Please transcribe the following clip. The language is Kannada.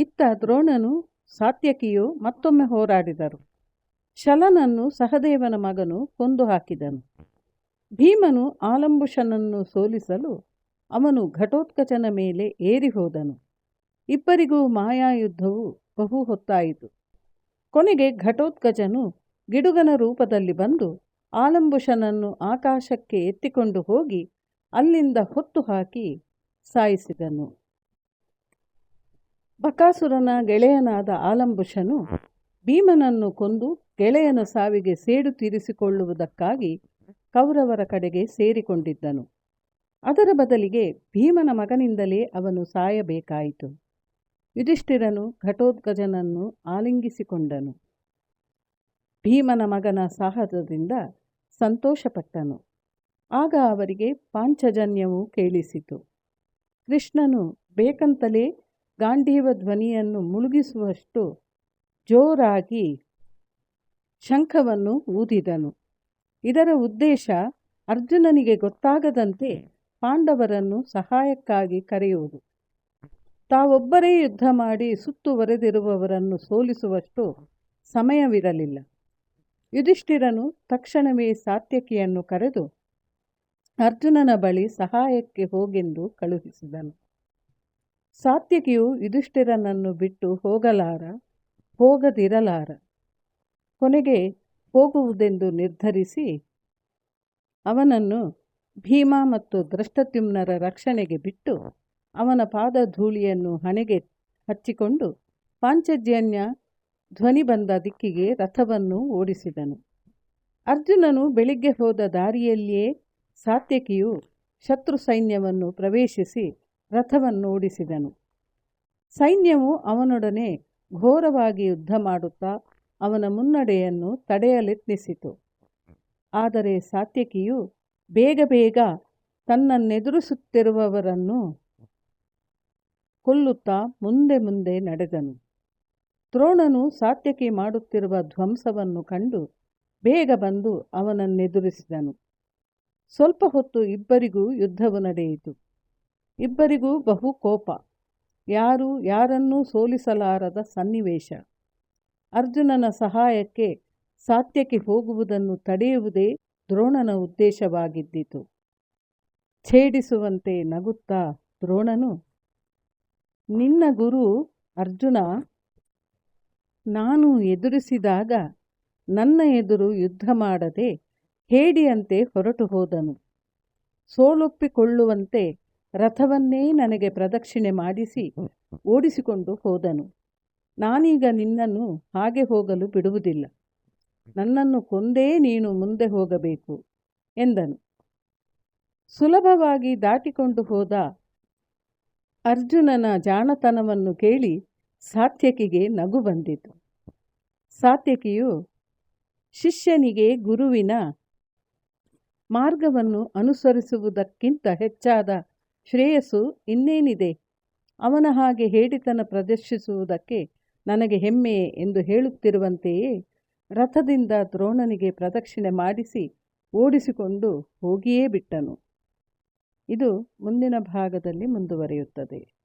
ಇತ್ತ ದ್ರೋಣನು ಸಾತ್ಯಕಿಯು ಮತ್ತೊಮ್ಮೆ ಹೋರಾಡಿದರು. ಶಲನನ್ನು ಸಹದೇವನ ಮಗನು ಕೊಂದು ಹಾಕಿದನು. ಭೀಮನು ಆಲಂಬುಷನನ್ನು ಸೋಲಿಸಲು ಅವನು ಘಟೋತ್ಕಚನ ಮೇಲೆ ಏರಿ ಹೋದನು. ಇಬ್ಬರಿಗೂ ಮಾಯಾಯುದ್ಧವು ಬಹು ಹೊತ್ತಾಯಿತು. ಕೊನೆಗೆ ಘಟೋತ್ಕಚನು ಗಿಡುಗನ ರೂಪದಲ್ಲಿ ಬಂದು ಆಲಂಬುಷನನ್ನು ಆಕಾಶಕ್ಕೆ ಎತ್ತಿಕೊಂಡು ಹೋಗಿ ಅಲ್ಲಿಂದ ಹೊತ್ತು ಹಾಕಿ ಸಾಯಿಸಿದನು. ಬಕಾಸುರನ ಗೆಳೆಯನಾದ ಆಲಂಬುಷನು ಭೀಮನನ್ನು ಕೊಂದು ಗೆಳೆಯನ ಸಾವಿಗೆ ಸೇಡು ತೀರಿಸಿಕೊಳ್ಳುವುದಕ್ಕಾಗಿ ಕೌರವರ ಕಡೆಗೆ ಸೇರಿಕೊಂಡಿದ್ದನು. ಅದರ ಬದಲಿಗೆ ಭೀಮನ ಮಗನಿಂದಲೇ ಅವನು ಸಾಯಬೇಕಾಯಿತು. ಯುಧಿಷ್ಠಿರನು ಘಟೋದ್ಗಜನನ್ನು ಆಲಿಂಗಿಸಿಕೊಂಡನು. ಭೀಮನ ಮಗನ ಸಾಹಸದಿಂದ ಸಂತೋಷಪಟ್ಟನು. ಆಗ ಅವರಿಗೆ ಪಾಂಚಜನ್ಯವು ಕೇಳಿಸಿತು. ಕೃಷ್ಣನು ಬೇಕಂತಲೇ ಗಾಂಧೀವ ಧ್ವನಿಯನ್ನು ಮುಳುಗಿಸುವಷ್ಟು ಜೋರಾಗಿ ಶಂಖವನ್ನು ಊದಿದನು. ಇದರ ಉದ್ದೇಶ ಅರ್ಜುನನಿಗೆ ಗೊತ್ತಾಗದಂತೆ ಪಾಂಡವರನ್ನು ಸಹಾಯಕ್ಕಾಗಿ ಕರೆಯುವುದು. ತಾವೊಬ್ಬರೇ ಯುದ್ಧ ಮಾಡಿ ಸುತ್ತುವರೆದಿರುವವರನ್ನು ಸೋಲಿಸುವಷ್ಟು ಸಮಯವಿರಲಿಲ್ಲ. ಯುಧಿಷ್ಠಿರನು ತಕ್ಷಣವೇ ಸಾತ್ಯಕಿಯನ್ನು ಕರೆದು ಅರ್ಜುನನ ಬಳಿ ಸಹಾಯಕ್ಕೆ ಹೋಗೆಂದು ಕಳುಹಿಸಿದನು. ಸಾತ್ಯಕಿಯು ಯುಧಿಷ್ಠಿರನನ್ನು ಬಿಟ್ಟು ಹೋಗಲಾರ, ಹೋಗದಿರಲಾರ. ಕೊನೆಗೆ ಹೋಗುವುದೆಂದು ನಿರ್ಧರಿಸಿ ಅವನನ್ನು ಭೀಮ ಮತ್ತು ದ್ರಷ್ಟತ್ಯುಮ್ನರ ರಕ್ಷಣೆಗೆ ಬಿಟ್ಟು ಅವನ ಪಾದ ಧೂಳಿಯನ್ನು ಹಣೆಗೆ ಹಚ್ಚಿಕೊಂಡು ಪಾಂಚಜನ್ಯ ಧ್ವನಿ ಬಂದ ದಿಕ್ಕಿಗೆ ರಥವನ್ನು ಓಡಿಸಿದನು. ಅರ್ಜುನನು ಬೆಳಿಗ್ಗೆ ಹೋದ ದಾರಿಯಲ್ಲಿಯೇ ಸಾತ್ಯಕಿಯು ಶತ್ರು ಸೈನ್ಯವನ್ನು ಪ್ರವೇಶಿಸಿ ರಥವನ್ನು ಓಡಿಸಿದನು. ಸೈನ್ಯವು ಅವನೊಡನೆ ಘೋರವಾಗಿ ಯುದ್ಧ ಮಾಡುತ್ತಾ ಅವನ ಮುನ್ನಡೆಯನ್ನು ತಡೆಯಲೆತ್ನಿಸಿತು. ಆದರೆ ಸಾತ್ಯಕಿಯು ಬೇಗ ಬೇಗ ತನ್ನನ್ನೆದುರಿಸುತ್ತಿರುವವರನ್ನು ಕೊಲ್ಲುತ್ತಾ ಮುಂದೆ ಮುಂದೆ ನಡೆದನು. ದ್ರೋಣನು ಸಾತ್ಯಕಿ ಮಾಡುತ್ತಿರುವ ಧ್ವಂಸವನ್ನು ಕಂಡು ಬೇಗ ಬಂದು ಅವನನ್ನೆದುರಿಸಿದನು. ಸ್ವಲ್ಪ ಹೊತ್ತು ಇಬ್ಬರಿಗೂ ಯುದ್ಧವು ನಡೆಯಿತು. ಇಬ್ಬರಿಗೂ ಬಹು ಕೋಪ. ಯಾರು ಯಾರನ್ನೂ ಸೋಲಿಸಲಾರದ ಸನ್ನಿವೇಶ. ಅರ್ಜುನನ ಸಹಾಯಕ್ಕೆ ಸಾತ್ಯಕ್ಕೆ ಹೋಗುವುದನ್ನು ತಡೆಯುವುದೇ ದ್ರೋಣನ ಉದ್ದೇಶವಾಗಿದ್ದಿತು. ಛೇಡಿಸುವಂತೆ ನಗುತ್ತಾ ದ್ರೋಣನು, ನಿನ್ನ ಗುರು ಅರ್ಜುನ, ನಾನು ಎದುರಿಸಿದಾಗ ನನ್ನ ಎದುರು ಯುದ್ಧ ಮಾಡದೆ ಹೇಡಿಯಂತೆ ಹೊರಟು ಹೋದನು. ಸೋಲೊಪ್ಪಿಕೊಳ್ಳುವಂತೆ ರಥವನ್ನೇ ನನಗೆ ಪ್ರದಕ್ಷಿಣೆ ಮಾಡಿಸಿ ಓಡಿಸಿಕೊಂಡು ಹೋದನು. ನಾನೀಗ ನಿನ್ನನ್ನು ಹಾಗೆ ಹೋಗಲು ಬಿಡುವುದಿಲ್ಲ. ನನ್ನನ್ನು ಕೊಂದೇ ನೀನು ಮುಂದೆ ಹೋಗಬೇಕು ಎಂದನು. ಸುಲಭವಾಗಿ ದಾಟಿಕೊಂಡು ಹೋದ ಅರ್ಜುನನ ಜಾಣತನವನ್ನು ಕೇಳಿ ಸಾತ್ಯಕಿಗೆ ನಗು ಬಂದಿತು. ಸಾತ್ಯಕಿಯು ಶಿಷ್ಯನಿಗೆ ಗುರುವಿನ ಮಾರ್ಗವನ್ನು ಅನುಸರಿಸುವುದಕ್ಕಿಂತ ಹೆಚ್ಚಾದ ಶ್ರೇಯಸ್ಸು ಇನ್ನೇನಿದೆ? ಅವನ ಹಾಗೆ ಹೇಡಿತನ ಪ್ರದರ್ಶಿಸುವುದಕ್ಕೆ ನನಗೆ ಹೆಮ್ಮೆ ಎಂದು ಹೇಳುತ್ತಿರುವಂತೆಯೇ ರಥದಿಂದ ದ್ರೋಣನಿಗೆ ಪ್ರದಕ್ಷಿಣೆ ಮಾಡಿಸಿ ಓಡಿಸಿಕೊಂಡು ಹೋಗಿಯೇ ಬಿಟ್ಟನು. ಇದು ಮುಂದಿನ ಭಾಗದಲ್ಲಿ ಮುಂದುವರಿಯುತ್ತದೆ.